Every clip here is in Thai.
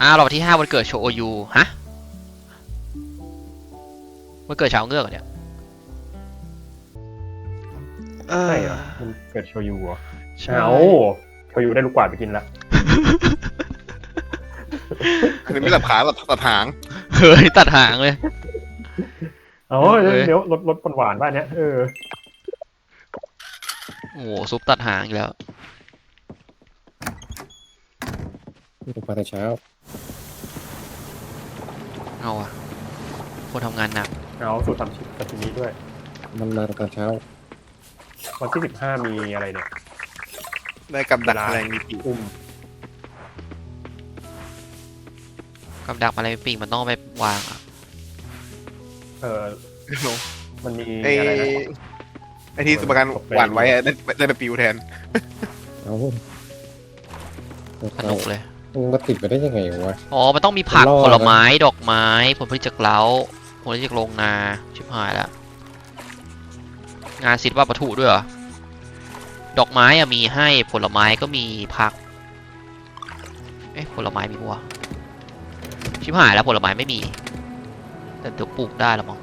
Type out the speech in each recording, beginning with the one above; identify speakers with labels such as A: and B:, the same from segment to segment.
A: อ้าวรอบที่ห้าวันเกิดโชโอยูฮะวันเกิดชาวเงือกเหรอเนี่ย
B: ใช่เหรอมันเกิดโชยุเหรอ
A: ใช่
B: เอาโชยุได้ลูกกวาดไปกินละ
C: อันนี้ไม่ตัดขาตัดตัดหาง
A: เฮ้ยตัดหางเลย
B: เอ๋อ
A: เอ้ย
B: เดี๋ยวรสรสหวานๆบ้านเนี้ยเออ
A: โอ้โหซุปตัดหางอีกแล้ว
D: นี่ต้องมาแต่เช้า
A: เอาอะคนทำงานหนัก
B: เอาสูตรทำชิซาชิมิด้วย
D: มันมาแต่เช้า
B: วันที่สิบห้ามีอะไรเนี่ย
C: ได้กับดักแรงมีปีก
B: อุ้ม
A: กับดักอะไรปีกมันต้องเอาไปวางอะ
B: เออมันมี
C: ไอ้
B: อะไรนะ
C: ไอ้ที่สมการหวานไว้อะได้ได้ไปปิวแทน
D: เอา
A: สนุกเลย
D: มันมาติดไปได้ยังไงวะ
A: อ๋อ มันต้องมีผัก
D: รอดนะ
A: ผลไม้ดอกไม้ ผลผลิตจากเล้าผลผลิตจากโรงนาชิบหายแล้วงานศิลปะวัตถุด้วยเหรอดอกไม้อะมีให้ผลไม้ก็มีผัก เอ๊ะผลไม้มีปะวะชิบหายแล้วผลไม้ไม่มี แต่เดี๋ยวปลูกได้แล้วมั้ง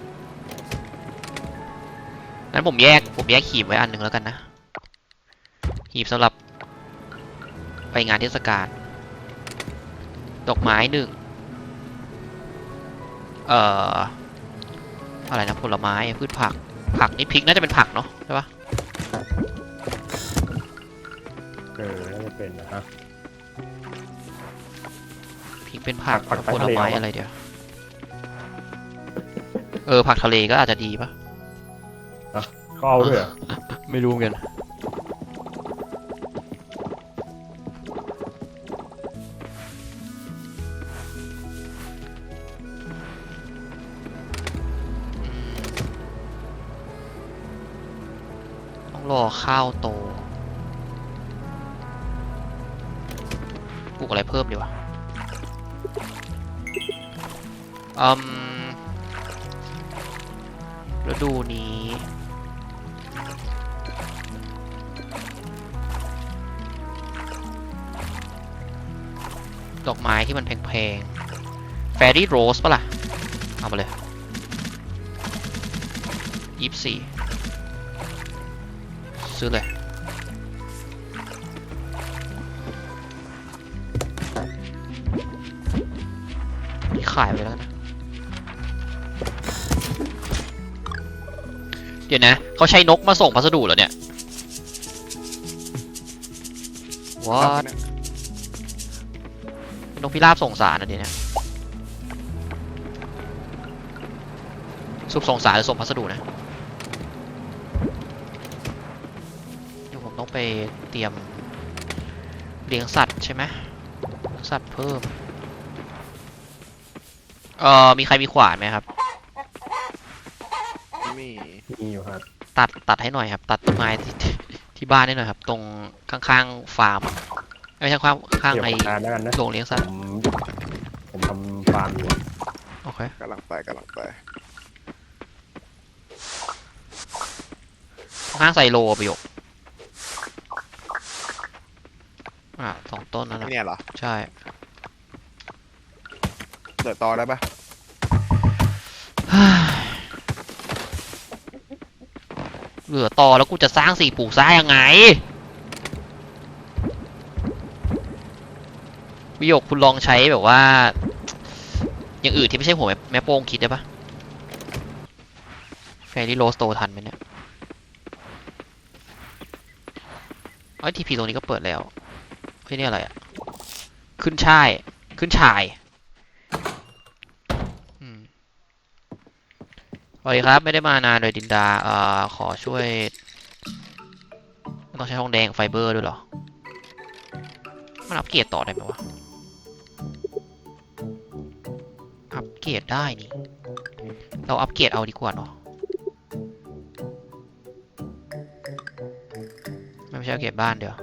A: งั้นผมแยกผมแยกหีบไว้อันหนึ่งแล้วกันนะหีบสำหรับไปงานเทศกาล ดอกไม้หนึ่งเอ่ออะไรนะผลไม้พืชผัก ผักนี่พริกน่าจะเป็นผักเนาะใช่ปะ
B: เออน่าจะเป็นนะฮะ
A: พริกเป็นผัก
B: ผัก
A: แล้ว
B: ผัก
A: ผลไม้
B: ทะเลเอา
A: อะไรเดียวเออผักทะเลก็อาจจะดีปะ
B: เขาเอาด้วยเหรอ
A: ไม่รู้เหมือนกัน รอข้าวโต ปลูกอะไรเพิ่มดีวะอืมฤดูนี้ดอกไม้ที่มันแพงๆ แฟรี่โรสปะล่ะ เอามาเลยยี่สิบสี่ ซื้อเลยนี่ขายไปแล้วกันนะ เดี๋ยวนะ เขาใช้นกมาส่งพัสดุเหรอเนี่ย What นกพิราบส่งสารนะเดี๋ยวนี้สุบส่งสารหรือส่งพัสดุนะ ไปเตรียมเลี้ยงสัตว์ใช่ไหมเลี้ยงสัตว์เพิ่ม เอ่อ มีใครมีขวานไหมครับ
C: มี
B: มีอยู่ครับ
A: ตัดตัดให้หน่อยครับ ตัดต้นไม้ที่ที่ที่บ้านให้หน่อยครับ ตรงข้างๆฟาร์มอะไม่ใช่ข้างข้าง
B: เดี๋ยว
A: ไอ้
B: ผมทานแล้วกันนะ
A: โรงเลี้ยงสั
B: ผ
A: ตว์
B: มผมทำฟาร์มอยู่
A: โอเค
C: กำลังไปกำลังไป
A: ข้างไซโลประโยค อะสองต้นนั่นแหละ
C: เนี่ยเหรอ
A: ใช่
C: เดือดต่อได้ปะ
A: เหลือต่อแล้วกูจะสร้างสี่ปลูกสร้างยังไงวิโยคคุณลองใช้แบบว่า อย่างอื่นที่ไม่ใช่หัวแม่แม่โป้งคิดได้ปะแฟรี่โรสโตทันไหมเนี่ยไอ้ทีพีตรงนี้ก็เปิดแล้ว เฮ้ยนี่อะไรอะ ขึ้นช่าย ขึ้นชายอืมสวัสดีครับ ไม่ได้มานานเลยดินดา เอ่อ ขอช่วย ต้องใช้ทองแดงไฟเบอร์ด้วยเหรอ มันอัปเกรดต่อได้ไหมวะ อัปเกรดได้นี่ เราอัปเกรดเอาดีกว่าเนาะไม่ใช่อัปเกรดบ้านเดี๋ยว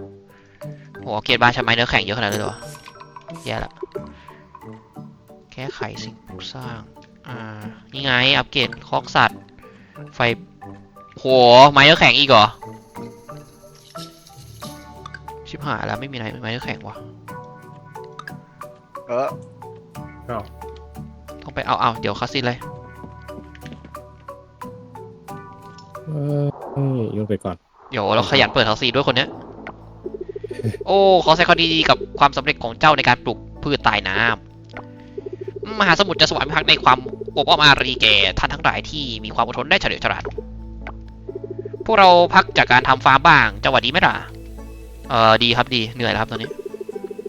A: โหอัปเกรดบ้านใช้ไม้เนื้อแข็งเยอะขนาดนั้นเลยเหรอแย่ละแก้ไขสิ่งปลูกสร้าง อ่า นี่ไง อัปเกรดคอกสัตว์ ไฟ โห ไม้เนื้อแข็งอีกเหรอ ชิบหายแล้วไม่มีไม้ไม้เนื้อแข็งวะ
C: เออ
B: อ้าว
A: ต้องไปเอาเอาเดี๋ยวคัสซินเลย
D: เออเอ้ยโยนไปก่อน
A: เดี๋ยวเราขยันเปิดคัสซีด้วยคนเนี้ย โอ้ขอแสดงความดีกับความสำเร็จของเจ้าในการปลูกพืชใต้น้ำมหาสมุทรจะสวรรค์พักในความอบอ้อมอารีแก่ท่านทั้งหลายที่มีความอดทนได้เฉลียวฉลาดพวกเราพักจากการทำฟาร์มบ้างจังหวะดีไหมล่ะเออดีครับดีเหนื่อยแล้วครับตอนนี้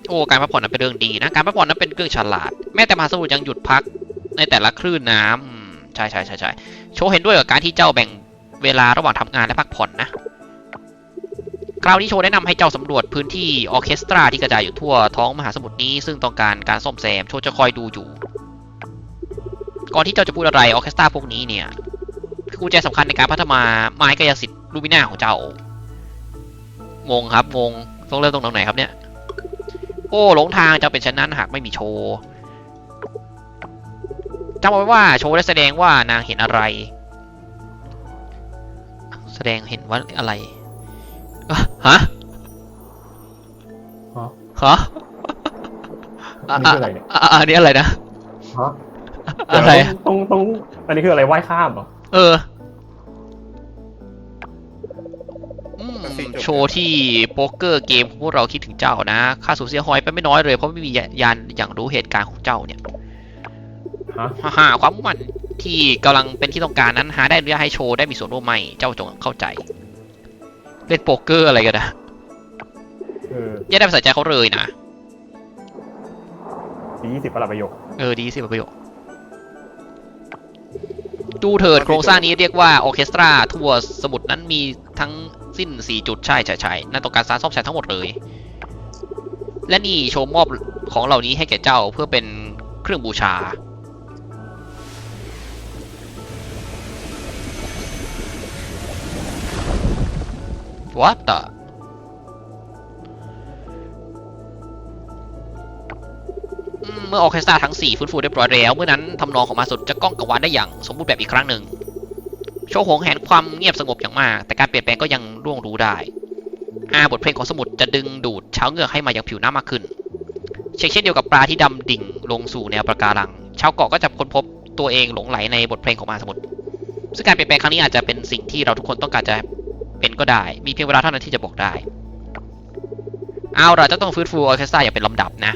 A: โอ้การพักผ่อนนั้นเป็นเรื่องดีนะการพักผ่อนนั้นเป็นเรื่องฉลาด แม้แต่มหาสมุทรยังหยุดพักในแต่ละคลื่นน้ำใช่ใช่ใช่ใช่โชว์เห็นด้วยกับการที่เจ้าแบ่งเวลาระหว่างทำงานและพักผ่อนนะ คราวนี้โชว์แนะนำให้เจ้าสำรวจพื้นที่ออเคสตราที่กระจายอยู่ทั่วท้องมหาสมุทรนี้ซึ่งต้องการการซ่อมแซมโชว์จะคอยดูอยู่ ก่อนที่เจ้าจะพูดอะไรออเคสตราพวกนี้เนี่ยคือกุญแจสำคัญในการพัฒนาไม้กายสิทธิ์ลูมิน่าของเจ้างงครับงงต้องเริ่มตรงไหนครับเนี่ย โอ้หลงทางจะเป็นเช่นนั้นหากไม่มีโชว์จำเอาไว้ว่าโชว์ได้แสดงว่านางเห็นอะไร แสดงเห็นว่าอะไร ฮะ
B: ฮะ
A: ฮะ
B: อันนี้คืออะไรเนี่ย
A: อะอะอันนี้อะไรนะ
B: ฮะ
A: อะไร
B: เดี๋ยวต้องต้องต้องอันนี้คืออะไรว่ายข้ามเหรอ
A: เอออืมโชว์ที่โป๊กเกอร์เกมของพวกเราคิดถึงเจ้านะ ค่าสูญเสียหายไปไม่น้อยเลยเพราะไม่มียานอย่างรู้เหตุการณ์ของเจ้าเนี่ย
B: ฮะ
A: ฮ่าฮ่าความมุ่งมั่นที่กำลังเป็นที่ต้องการนั้นหาได้อนุญาตให้โชว์ได้มีส่วนร่วมไหมเจ้าจงเข้าใจ เล่นโป๊กเกอร์อะไรกันนะ
B: เออ
A: อย่าได้ไปใส่ใจเขาเลยนะ
B: ปียี่สิบประหลาดประโยค
A: เออดีสิประโยคดูเถิดโครงสร้างนี้เรียกว่าออร์เคสตราทั่วสมุดนั้นมีทั้งสิ้น 4 จุดใช่ใช่ใช่นั่นต้องการสารซ่อมแซมทั้งหมดเลย และนี่โชว์มอบของเหล่านี้ให้แก่เจ้าเพื่อเป็นเครื่องบูชา What the เมื่อออเคสตราทั้ง 4 ฟื้นฟูเรียบร้อยแล้ว เมื่อนั้นทำนองของมาสุดจะก้องกังวานได้อย่างสมบูรณ์แบบอีกครั้งหนึ่ง โชว์หงแหนความเงียบสงบอย่างมาก แต่การเปลี่ยนแปลงก็ยังร่วงรู้ได้อาบทเพลงของสมุทรจะดึงดูดชาวเงือกให้มายังผิวน้ำมากขึ้น เช่นเช่นเดียวกับปลาที่ดำดิ่งลงสู่แนวปะการัง ชาวเกาะก็จะค้นพบตัวเองหลงไหลในบทเพลงของมาสมุทรซึ่งการเปลี่ยนแปลงครั้งนี้อาจจะเป็นสิ่งที่เราทุกคนต้องการจะ เป็นก็ได้ มีเพียงเวลาเท่านั้นที่จะบอกได้ เอาเราจะต้องฟื้นฟูออร์เคสตราอย่างเป็นลำดับนะ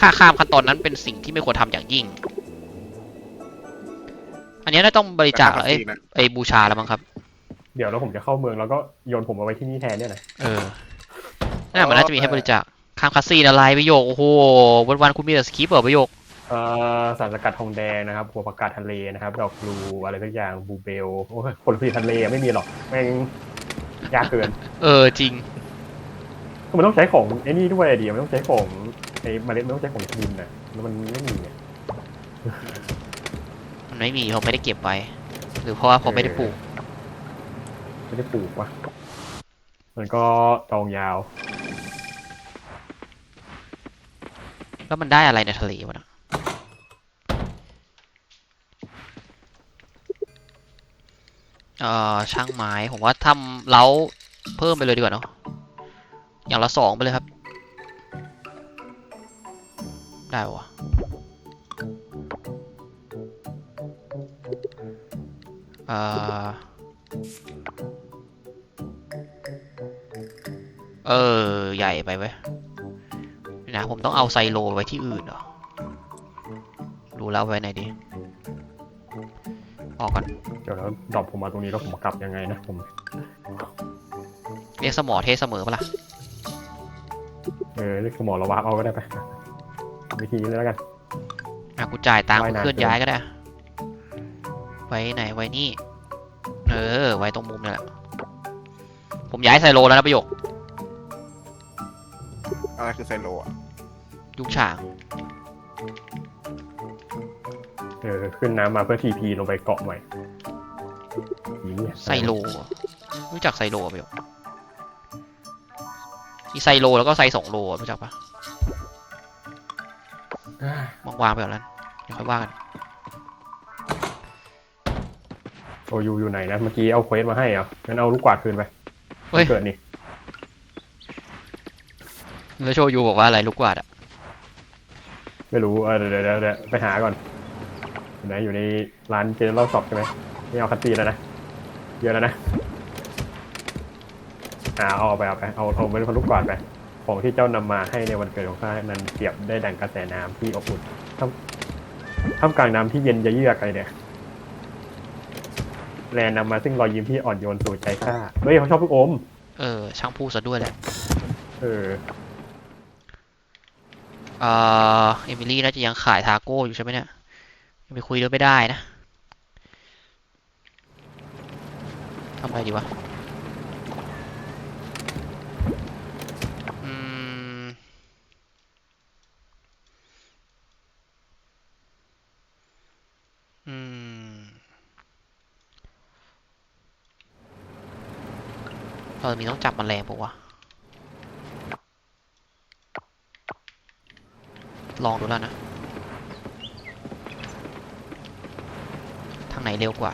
A: ค่าข้ามขั้นตอนนั้นเป็นสิ่งที่ไม่ควรทำอย่างยิ่ง อันนี้น่าต้องบริจาคเหรอเอ้ย
C: นะ
A: ไอ้บูชาแล้วมั้งครับ
B: เดี๋ยวแล้วผมจะเข้าเมืองแล้วก็โยนผมเอาไว้ที่นี่แทนเนี่ยนะ
A: เออน่ามันน่าจะมีให้บริจาคข้ามคาสซีนอะไรประโยค โอ้โห วันวันๆคุณมีแต่สคริปต์เหรอประโยค
B: เอ่อสารสกัดทองแดงนะครับหัวผักกาดทะเลนะครับ ดอกพลูอะไรสักอย่างบลูเบลโอ้ยผลผลิตทะเลไม่มีหรอกแม่ง ยากเกิน
A: เออจริง
B: ก็มันต้องใช้ของไอ้นี่ด้วยดิมันต้องใช้ของไอ้เมล็ดมันต้องใช้ของดินนะแล้วมันไม่มีเนี่ย
A: มันไม่มีผมไม่ได้เก็บไว้ หรือเพราะว่าผมไม่ได้ปลูก
B: ไม่ได้ปลูกวะมันก็ตองยาว
A: แล้วมันได้อะไรในทะเลวะนะ เอ่อช่างไม้ผมว่าทำเล้าเพิ่มไปเลยดีกว่าเนาะอย่างละสองไปเลยครับ ได้วะเอ่อเออ ใหญ่ไปเว้นะผมต้องเอาไซโลไว้ที่อื่นเหรอรู้แล้วไว้ไหนดี ออกก่อน
B: เดี๋ยวแล้วดรอปผมมาตรงนี้แล้วผมกลับยังไงนะผม
A: เรียกสมอเทสเสมอปะล่ะ
B: เออเรียกสมอระวาบเอาก็ได้ไปวิธีนี้เลยแล้วกัน
A: อะกูจ่ายตังค์
B: ไว้
A: กู
B: นาน
A: เคลื่อน
B: เกิน
A: ย้ายก็ได้ ไว้ไหนไว้นี่ เออ ไว้ตรงมุมนี่แหละ ผมย้ายไซโลแล้วนะประโยค
C: อะไรคือไซโลอะ
A: ยุงฉาง
B: เออขึ้นน้ำมาเพื่อทีพีลงไปเกาะใหม่อีเนี่ย
A: ไซโลเหรอรู้จักไซโลปะประโยคมีไซโลแล้วก็ไซสองโลอะรู้จักปะ
B: อ่าวา
A: งๆไปก่อนแล้วเดี๋ยวค่อยว่ากัน
B: โอยูอยู่ไหนนะ เมื่อกี้เอาเควสมาให้เหรอะงั้นเอาลูกกวาดคืนไป
A: เฮ้ย
B: เกิดนี่
A: แล้วโชยูบอกว่าอะไรลูกกวาดอะ
B: ลไม่รู้เออเดี๋ยวเดี๋ยวเดี๋ยวไปหาก่อน อยู่ไหนอยู่ในร้านเจเนอเรลช็อปใช่ไหมไม่เอาคัตตีแล้วนะ เยอะแล้วนะอ่าเอาเอาไปเอาไปเอาเอาเป็นคนลูกกวาดไปของที่เจ้านำมาให้ในวันเกิดของข้านั้นเปรียบได้ดังกระแสน้ำที่อบอุ่นท่ามท่ามกลางน้ำที่เย็นจะเยือกอะไรเนี่ยแลนำมาซึ่งรอยยิ้มที่อ่อนโยนสู่ใจข้าเฮ้ยเขาชอบลูกอม
A: เออ ช่างพูดซะด้วยแหละ
B: เออ
A: เอ่อเอมิลี่น่าจะยังขายทาโก้อยู่ใช่ไหมเนี่ยยัง ไปคุยด้วยไม่ได้นะทำอะไรดีวะอืมอืมเออมีต้องจับแมลงปะวะ ลองดูแล้วนะ ทางไหนเร็วกว่า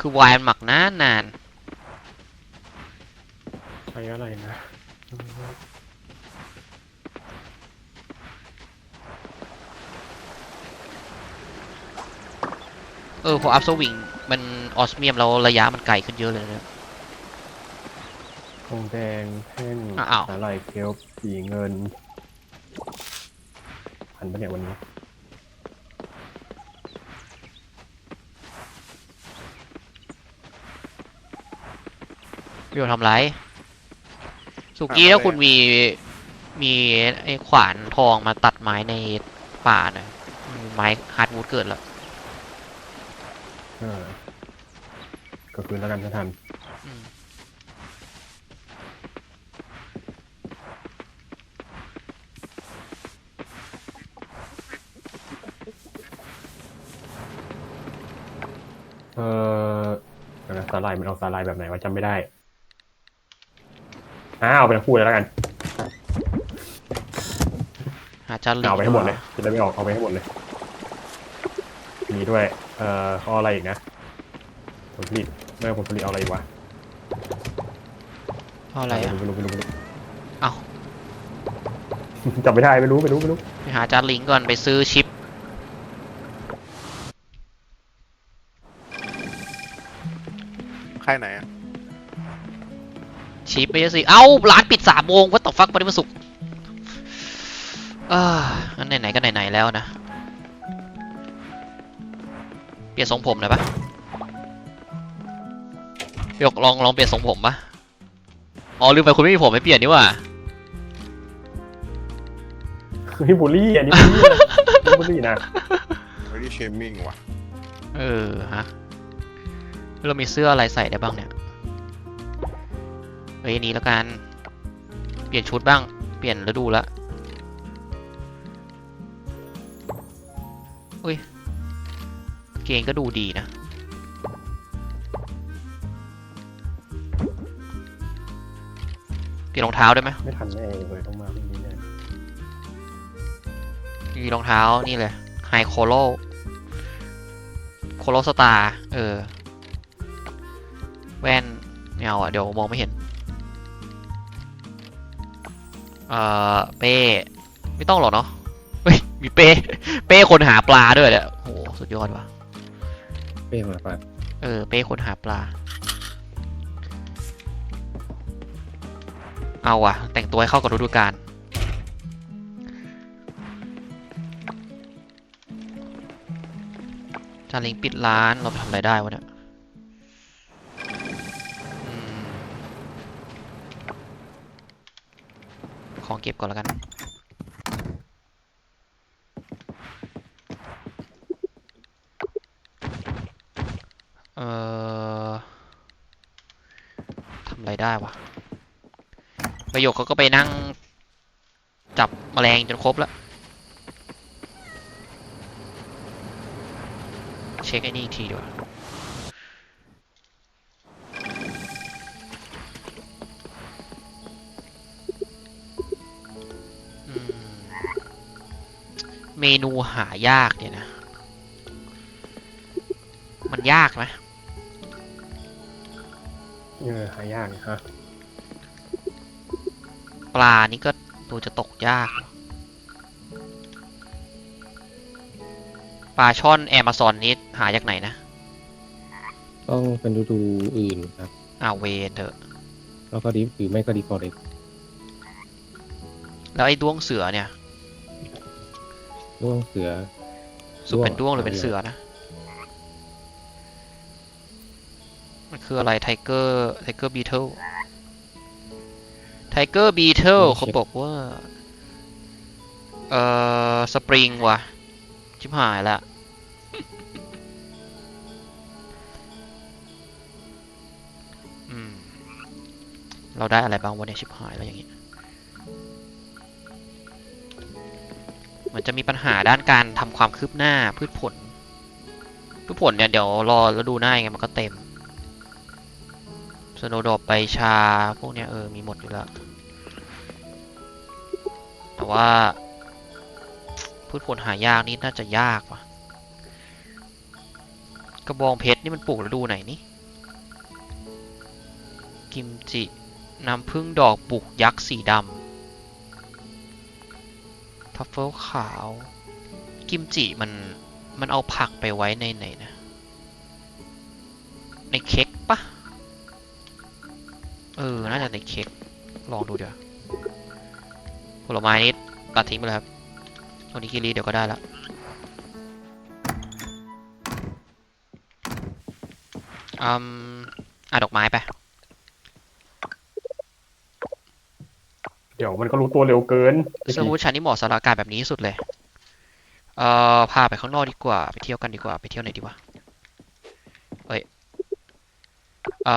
A: คือวายมันหมักนานนาน
B: ใช้อะไรนะ
A: เออพออัพสวิงมันออสเมียมแล้วระยะมันไกลขึ้นเยอะเลยนะ
B: ทองแดงแท่ง
A: อ้าว
B: สาหร่ายเคลปสีเงิน พันปะเนี่ยวันนี้
A: พี่โยทำไรสุกี้ถ้าคุณมีมีไอ้ขวานทองมาตัดไม้ในป่าน่ะมีไม้ฮาร์ดวูดเกิดแล้ว
B: เออก็คืนแล้วกันถ้าทัน
A: อืม
B: เออเดี๋ยวนะสาหร่ายมันเอาสาหร่ายแบบไหนวะจำไม่ได้ อ้าวเอาไปทั้งคู่เลยแล้วกัน
A: หาจานลิง
B: เอาไปให้หมดเลยจะได้ไม่ออกเอาไปให้หมดเลย มีด้วย เอ่อเขาเอาอะไรอีกนะผลผลิตไม่เอาผลผลิตเอาอะไรอีกวะ
A: เอาอะไรอะ
B: ไม่รู้ไม่รู้ไม่รู้
A: เอ้า
B: จำไม่ได้ไม่รู้ไม่รู้ไม่รู้
A: ไปหาจานลิงก่อนไปซื้อชิป
C: ค่ายไหนอะ
A: ชิปไม่ใช่สิ เอ้าร้านปิดสามโมงวัตถุฟักวันนี้วันศุกร์อ่างั้นไหนๆก็ไหนๆแล้วนะ เปลี่ยนทรงผมหน่อยปะพี่หยกลองลองเปลี่ยนทรงผมปะอ๋อลืมไปคุณไม่มีผมไม่เปลี่ยนนี่หว่า
B: นี่บูลลี่อันนี้บูลลี่นะนี่บูลลี่นะ
C: ไม่ได้เชมมิ่งว่ะ
A: เออฮะ เรามีเสื้ออะไรใส่ได้บ้างเนี่ย เฮ้ยอันนี้แล้วกัน เปลี่ยนชุดบ้าง เปลี่ยนฤดูละอุ้ย เกงก็ดูดีนะ เปลี่ยนรองเท้าได้ไหม
B: ไม่ทันแน่เลยต้องมาพรุ่งนี้เนี่ย
A: มีรองเท้านี่เลยไฮโคโลโคโลสตาร์เออ แว่นไม่เอาอะ เดี๋ยวมองไม่เห็น เอ่อเป้ ไม่ต้องหรอกเนาะเฮ้ยมีเป้ เป้คนหาปลาด้วยเนี่ยโหสุดยอดว่ะ
D: เป้มาปะ
A: เออ เป้คนหาปลา เอาว่ะ แต่งตัวให้เข้ากับฤดูกาลจานลิงปิดร้านเราไปทำอะไรได้วะเนี่ย ของเก็บก่อนแล้วกัน เอ่อทำอะไรได้วะ ประโยคเขาก็ไปนั่ง จับแมลงจนครบแล้ว เช็คไอ้นี่อีกทีดีกว่า เมนูหายากเนี่ยนะ มันยากไหม
B: เออหายากนะฮะ
A: ปลานี่ก็ดูจะตกยาก ปลาช่อนแอมะซอนนี้หายากไหนนะ
D: ต้องเป็นฤดูอื่นครับ
A: อ่าวเวนเถอะ
D: แล้วก็ดิฟหรือไม่ก็ดิฟอเรส
A: แล้วไอ้ดวงเสือเนี่ย
D: ร่วงเสือ
A: สุดเป็นด้วงหรือเป็นเสือนะ มันคืออะไรไทเกอร์ไทเกอร์บีเทิลไทเกอร์บีเทิลเขาบอกว่า เอ่อ สปริงว่ะ ชิบหายละอืมเราได้อะไรบ้างวะเนี่ยชิบหายแล้วอย่าง งี้มันจะมีปัญหาด้านการทำความคืบหน้าพืชผล พืชผลเนี่ยเดี๋ยวรอแล้วดูหน้าไงมันก็เต็มสโนดอบใบชาพวกเนี้ยเออมีหมดอยู่แล้ว แต่ว่า พืชผลหายากนี่น่าจะยากว่ะ กระบองเพชรนี่มันปลูกฤดูไหนนี่กิมจิน้ำผึ้งดอกบุกยักษ์สีดำ ทัฟเฟิลขาว กิมจิมัน มันเอาผักไปไว้ในไหนนะ ในเค้กปะเออ น่าจะในเค้ก ลองดูเดี๋ยว ผลไม้นี้ตัดทิ้งไปเลยครับโอนิกิริเดี๋ยวก็ได้ละอืมอะดอกไม้ไป
B: เดี๋ยวมันก็รู้ตัวเร็วเกิน
A: เสื้อฮูดชั้นนี่เหมาะสำหรับอากาศแบบนี้ที่สุดเลย เอ่อ พาไปข้างนอกดีกว่า ไปเที่ยวกันดีกว่า ไปเที่ยวไหนดีวะเอ้ย เอ่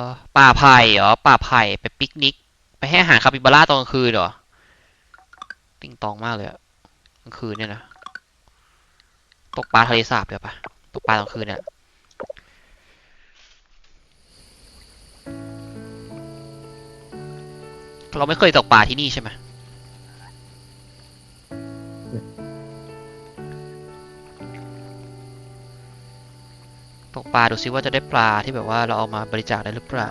A: อ ป่าไผ่เหรอ ป่าไผ่ไปปิกนิก ไปให้อาหารคาปิบาร่าตอนกลางคืนเหรอ ติงตองมากเลยอะกลางคืนเนี่ยนะ ตกปลาทะเลสาบเดี๋ยวปะตกปลาตอนกลางคืนเนี่ย เราไม่เคยตกปลาที่นี่ใช่ไหมตกปลาดูซิว่าจะได้ปลาที่แบบว่าเราเอามาบริจาคได้หรือเปล่า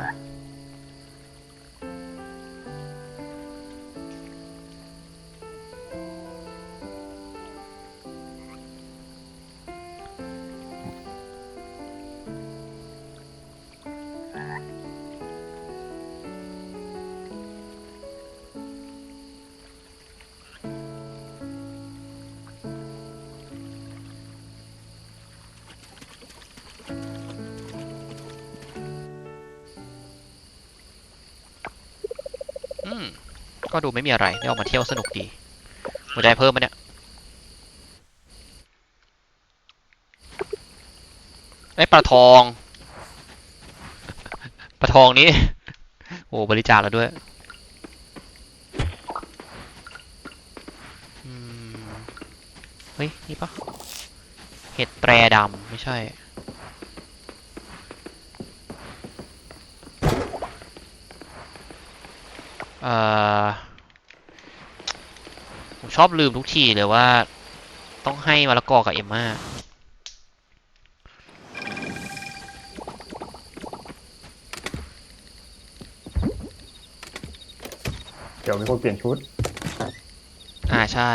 A: ก็ดูไม่มีอะไรได้ออกมาเที่ยวสนุกดีหัวใจเพิ่มมาเนี่ยไอ้ปลาทองปลาทองนี้ โอ้บริจาคแล้วด้วยเฮ้ย นี่ปะเห็ดแตรดำไม่ใช่เอ่อ ชอบลืมทุกทีเลยว่า ต้องให้มะละกอกับเอมม่า
B: เดี๋ยวมีคนเปลี่ยนชุด
A: อ่าใช่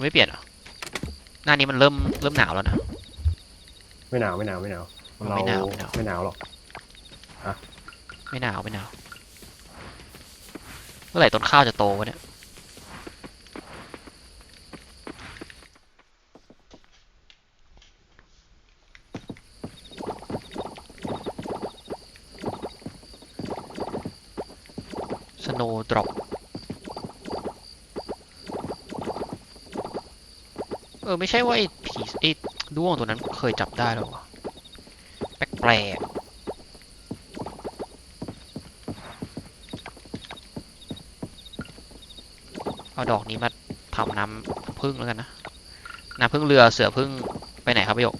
A: ไม่เปลี่ยนเหรอ หน้านี้มันเริ่มเริ่มหนาวแล้วนะ
B: ไม่หนาวไม่หนาวไม่หนาว
A: ไม่หนาวไม่หนาว
B: ไม่หนาวหรอก
A: ไม่หนาวไม่หนาวเมื่อไหร่ต้นข้าวจะโตวะเนี่ยสโนว์ดรอปเออ ไม่ใช่ว่าไอ้ผีไอ้ด้วงตัวนั้นเคยจับได้หรอวะแปลกๆ เอาดอกนี้มาทำน้ำพึ่งแล้วกันนะน้ำพึ่งเรือเสือพึ่งไปไหนครับประโยค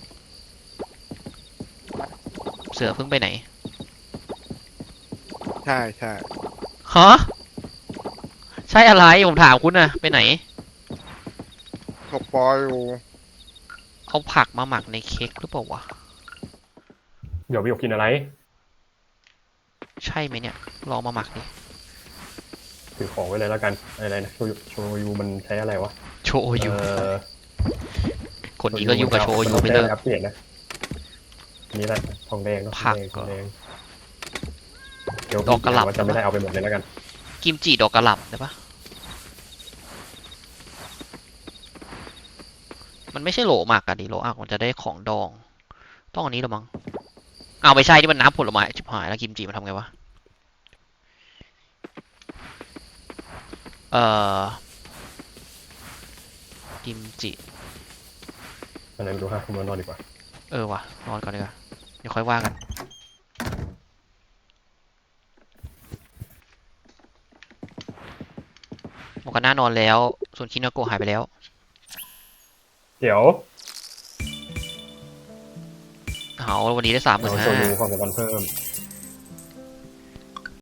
A: เสือพึ่งไปไหน
C: ใช่ใช่
A: ฮะใช่อะไรผมถามคุณนะไปไหน
C: ตกปลาอยู่
A: เอาผักมาหมักในเค้กหรือเปล่าวะ
B: เดี๋ยวพี่อยากกินอะไร
A: ใช่ไหมเนี่ย ลองมาหมักดิ
B: ถือของไว้เลยแล้วกันอะไรนะโชยุโชยุมันใช้อะไรวะ
A: โชยุ
B: เออ
A: คนนี้ก็ยุ่งกับโชยุไม่เลิก
B: นอัปเดตนะนี่แหละทองแดงเนาะท
A: ผั
B: อกงแดงทองแดงเดี๋ยว
A: ดอกกระหล่ำ
B: ว่าจะไม่ได้เอาไปหมดเลยแล้วกัน
A: กิมจิดอกกระหล่ำได้ปะมันไม่ใช่โหลหมากอะดิโหลอักมันจะได้ของดอง ต้องอันนี้หรอมั้งเอาไม่ใช่ที่มันน้ำผลไม้ชิบหายแล้วกิมจิมันทำไงวะ เอ่อกิมจิ
B: อันนั้นดูฮะคุณนอนดีกว่า
A: เออว่ะนอนก่อนดีกว่าเดี๋ยวค่อยว่ากันโมกาน่านอนแล้ว ส่วนคินาโกะหายไปแล้ว
B: เดี๋ยว
A: เอาวันนี้ได้สามหมื่
B: เอา
A: น
B: โช
A: ห้า
B: ยุความสัมพันธ์เพิ่ม